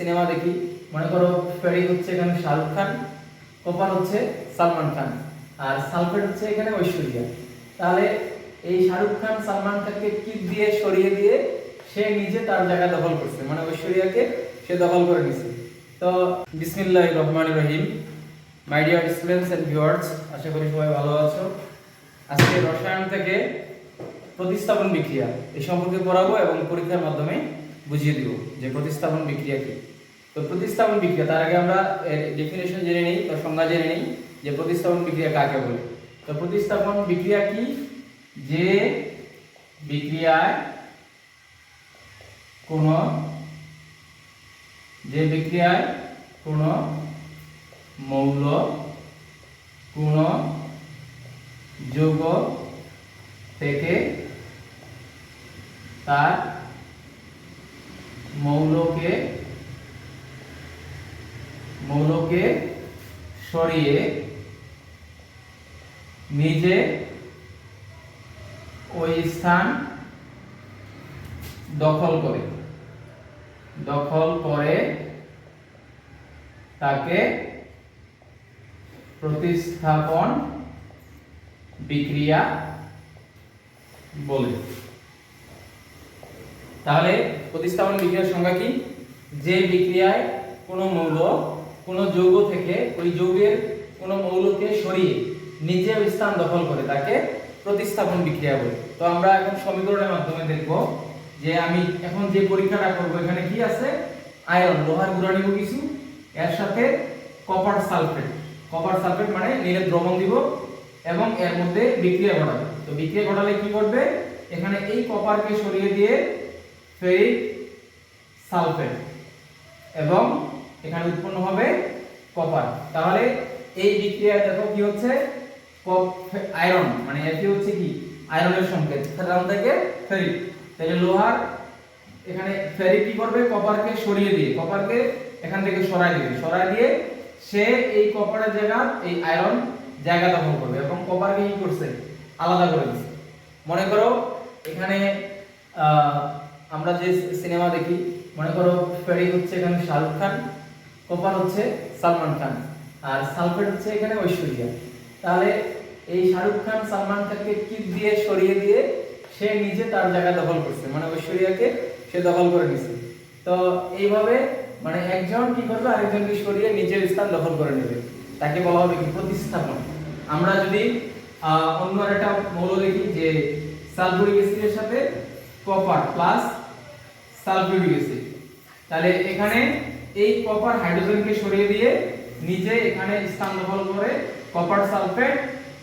Cinema দেখি, মনে করো ফেরি হচ্ছে এখানে শাহরুখ খান কপার হচ্ছে সালমান খান, আর সালফেট হচ্ছে এখানে ঐশ্বরিয়া। তাহলে এই শাহরুখ খান, সালমান খানকে কিক দিয়ে, সরিয়ে দিয়ে সে নিজে তার জায়গা দখল করছে মানে ঐশ্বরিয়াকে সে দখল করে নিছে। তো বিসমিল্লাহ রহমান রহিম। My dear students and viewers আশা করি সবাই ভালো আছো। আজকে রসায়ন থেকে প্রতিস্থাপন বিক্রিয়া এই সম্পর্কে পড়াবো এবং পরীক্ষার মাধ্যমে বুঝিয়ে দিব যে প্রতিস্থাপন বিক্রিয়া কি? তো প্রতিস্থাপন বিক্রিয়া, তার আগে আমরা ডেফিনেশন জেনে নিই বা সংজ্ঞা জেনে নিই যে প্রতিস্থাপন বিক্রিয়া কাকে বলে। তো প্রতিস্থাপন বিক্রিয়া কি? যে বিক্রিয়ায় কোন, যে বিক্রিয়ায় কোন মৌল, কোন যৌগ থেকে তার মৌলকে মৌলকে সরিয়ে নিজে ওই স্থান দখল করে। দখল করে তাকে প্রতিস্থাপন বিক্রিয়া বলে। তাহলে প্রতিস্থাপন বিক্রিয়ার সংজ্ঞা কি? যে বিক্রিয়ায় কোনো মৌল কোনো যৌগ থেকে ওই যৌগের কোনো মৌলকে সরিয়ে নিজে স্থান দখল করে, তাকে প্রতিস্থাপন বিক্রিয়া বলে। তো আমরা এখন সমীকরণের মাধ্যমে দেখব যে আমি এখন যে পরীক্ষাটা করব, এখানে কি আছে? আয়রন, লোহার গুঁড়া নিব কিছু। এর সাথে কপার সালফেট কপার সালফেট মানে নীলের দ্রবণ দিব এবং এর মধ্যে বিক্রিয়া ঘটাবে। তো বিক্রিয়া ঘটালে কি করবে এখানে এই কপারকে সরিয়ে দিয়ে ফেরিক সালফেট এবং এখানে উৎপন্ন হবে কপার তাহলে এই বিক্রিয়া দেখো কি হচ্ছে? আয়রন মানে এটি হচ্ছে কি? আয়রনের সংকেত ফেরান থেকে ফেরিক তাহলে লোহার এখানে ফেরিক কি করবে? কপারকে সরিয়ে দিয়ে কপারকে এখান থেকে সরাই দিবে সরাই দিয়ে সে এই কপারের জায়গা, এই আয়রন জায়গা দখল করবে এবং কপারকে কি করছে? আলাদা করে দিচ্ছে। মনে করো এখানে আমরা যে সিনেমা দেখি, মনে করো ফেরি হচ্ছে এখানে শাহরুখ খান কপার হচ্ছে সালমান খান। আর সালফেট হচ্ছে এখানে ঐশ্বরিয়া। তাহলে এই শাহরুখ খান সালমান খানকে কিক দিয়ে, সরিয়ে দিয়ে সে নিজে তার জায়গা দখল করছে। মানে ঐশ্বরিয়াকে সে দখল করে নিছে। তো এইভাবে মানে একজন কি করবে, আরেকজনকে সরিয়ে নিজের স্থান দখল করে নেবে। তাকে বলা হবে কি? প্রতিস্থাপন। আমরা যদি অন্য একটা মৌল দেখি যে সালফুরিক অ্যাসিডের সাথে কপার প্লাস সালফিউরিক অ্যাসিড। তাহলে এখানে এই কপার হাইড্রোজেনকে সরিয়ে দিয়ে নিজে এখানে স্থান দখল করে কপার সালফেট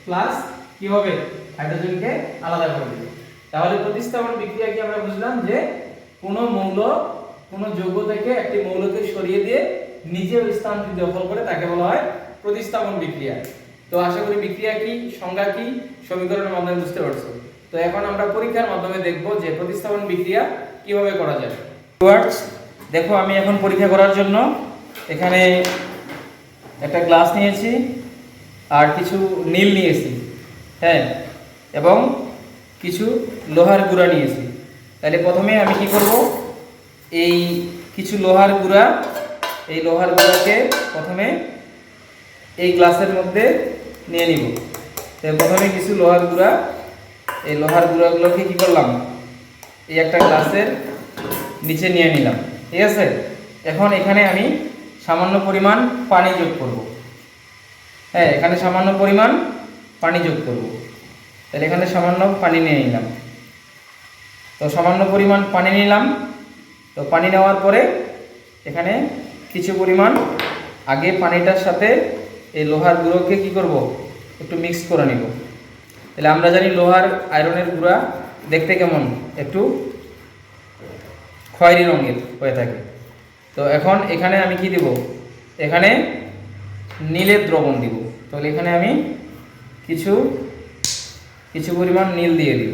প্লাস কি হবে? হাইড্রোজেনকে আলাদা করে দেবে। তাহলে প্রতিস্থাপন বিক্রিয়া কি আমরা বুঝলাম যে কোনো মৌল, কোনো যৌগ থেকে একটি মৌলকে সরিয়ে দিয়ে নিজে ওই স্থান দখল করে তাকে বলা হয় প্রতিস্থাপন বিক্রিয়া। তো আশা করি বিক্রিয়া কি, সংজ্ঞা কি, সমীকরণের মাধ্যমে বুঝতে পারছ। তো এখন আমরা পরীক্ষার মাধ্যমে দেখব যে প্রতিস্থাপন বিক্রিয়া কীভাবে করা যায়। দেখো, আমি এখন পরীক্ষা করার জন্য এখানে একটা গ্লাস নিয়েছি আর কিছু নীল নিয়েছি হ্যাঁ? এবং কিছু লোহার গুঁড়া নিয়েছি। তাহলে প্রথমে আমি কি করব? এই কিছু লোহার গুঁড়া, এই লোহার গুঁড়াকে প্রথমে এই গ্লাসের মধ্যে নিয়ে নিব। তো প্রথমে কিছু লোহার গুঁড়া, এই লোহার গুঁড়াগুলোকে কী করলাম? এই একটা গ্লাসের নিচে নিয়ে নিলাম। ঠিক আছে? এখন এখানে আমি সামান্য পরিমাণ পানি যোগ করব। হ্যাঁ এখানে সামান্য পরিমাণ পানি যোগ করব। তাহলে এখানে সামান্য পানি নিয়ে নিলাম। তো সামান্য পরিমাণ পানি নিলাম। তো পানি নেওয়ার পরে এখানে কিছু পরিমাণ আগে পানিটার সাথে এই লোহার গুঁড়োকে কি করব? একটু মিক্স করে নিব। তাহলে আমরা জানি লোহার আয়রনের গুঁড়া দেখতে কেমন? একটু খয়েরি রঙের হয়ে থাকে। তো এখন এখানে আমি কি দিব? এখানে নীলের দ্রবণ দিব। তাহলে এখানে আমি কিছু কিছু পরিমাণ নীল দিয়ে দিব।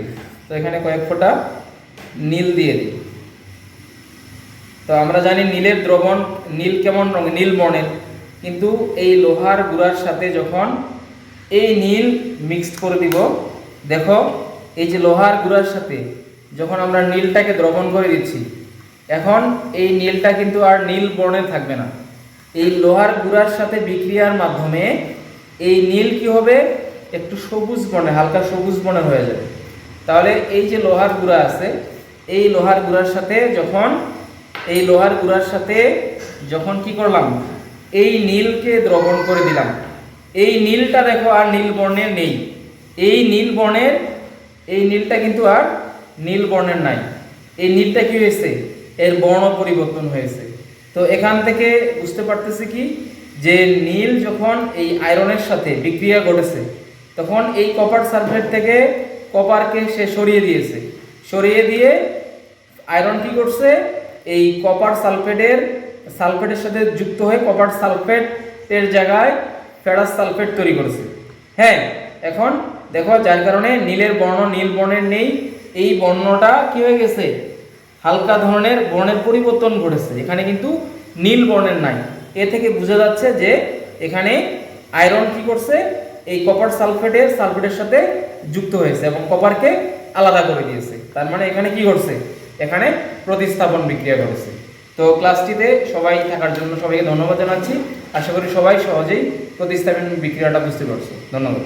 তো এখানে কয়েক ফোঁটা নীল দিয়ে দিই তো আমরা জানি নীলের দ্রবণ নীল কেমন রঙ নীল বর্ণের। কিন্তু এই লোহার গুঁড়ার সাথে যখন এই নীল মিক্সড করে দিব, দেখো এই যে লোহার গুঁড়ার সাথে যখন আমরা নীলটাকে দ্রবণ করে দিচ্ছি এখন এই নীলটা কিন্তু আর নীল বর্ণের থাকবে না। এই লোহার গুঁড়ার সাথে বিক্রিয়ার মাধ্যমে এই নীল কি হবে? একটু সবুজ বর্ণের হালকা সবুজ বর্ণের হয়ে যাবে। তাহলে এই যে লোহার গুঁড়া আছে, এই লোহার গুঁড়ার সাথে যখন, এই লোহার গুঁড়ার সাথে যখন কি করলাম? এই নীলকে দ্রবণ করে দিলাম। এই নীলটা দেখো আর নীল বর্ণের নেই। এই নীল বর্ণের, এই নীলটা কিন্তু আর নীল বর্ণের নাই। এই নীলটা কি হয়েছে? এর বর্ণ পরিবর্তন হয়েছে। তো এখান থেকে বুঝতে পারতেছি কি, যে নীল যখন এই আয়রনের সাথে বিক্রিয়া ঘটেছে, তখন এই কপার সালফেট থেকে কপারকে সে সরিয়ে দিয়েছে। সরিয়ে দিয়ে আয়রন কি করছে? এই কপার সালফেটের সালফেটের সাথে যুক্ত হয়ে কপার সালফেটের জায়গায় ফেরাস সালফেট তৈরি করেছে। হ্যাঁ এখন দেখো যার কারণে নীলের বর্ণ নীল বর্ণের নেই, এই বর্ণটা কি হয়ে গেছে? হালকা ধরনের বর্ণের পরিবর্তন ঘটেছে। এখানে কিন্তু নীল বর্ণের নাই। এ থেকে বোঝা যাচ্ছে যে এখানে আয়রন কি করছে? এই কপার সালফেটের সালফেটের সাথে যুক্ত হয়েছে এবং কপারকে আলাদা করে দিয়েছে। তার মানে এখানে কি ঘটছে? এখানে প্রতিস্থাপন বিক্রিয়া ঘটেছে। তো ক্লাসটিতে সবাই থাকার জন্য সবাইকে ধন্যবাদ জানাচ্ছি। আশা করি সবাই সহজেই প্রতিস্থাপন বিক্রিয়াটা বুঝতে পারছ। ধন্যবাদ।